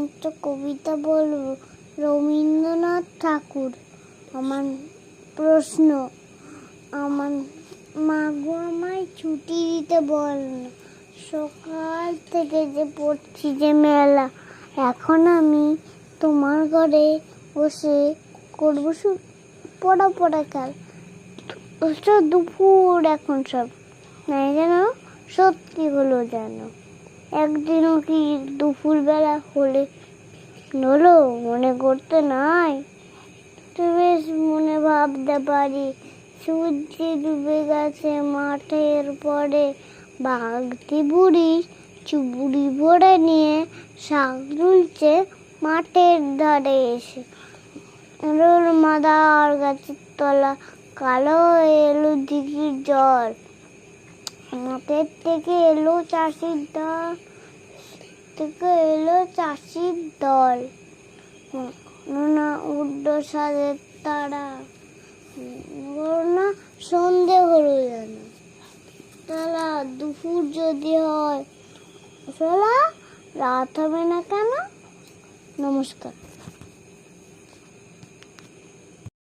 একটা কবিতা বলব। রবীন্দ্রনাথ ঠাকুর, আমার প্রশ্ন, আমার মাগো আমায় ছুটি দিতে বল না। সকাল থেকে যে পড়ছি যে মেলা, এখন আমি তোমার ঘরে বসে করব পড়া পড়া কাল। দুপুর এখন সব। নাই জানো সত্যি হলো জানো। একদিনও কি দুপুরবেলা হলে হলো? মনে করতে নাই। তো বেশ মনে ভাবতে পারি, সূর্য ডুবে গেছে মাঠের পরে। বাঘটি বুড়ি চুবুড়ি ভরে নিয়ে শাক তুলছে মাঠের ধারে এসে। মাদার গাছের তলা, কালো এলো দিঘির জল মাঠের থেকে এলো চাষির দল। থেকে এলো চাষির দল। না উড্ড সাদের তারা। না সন্ধে হলো যেন। তারা দুপুর যদি হয় সোলা রাত হবে না কেন? নমস্কার।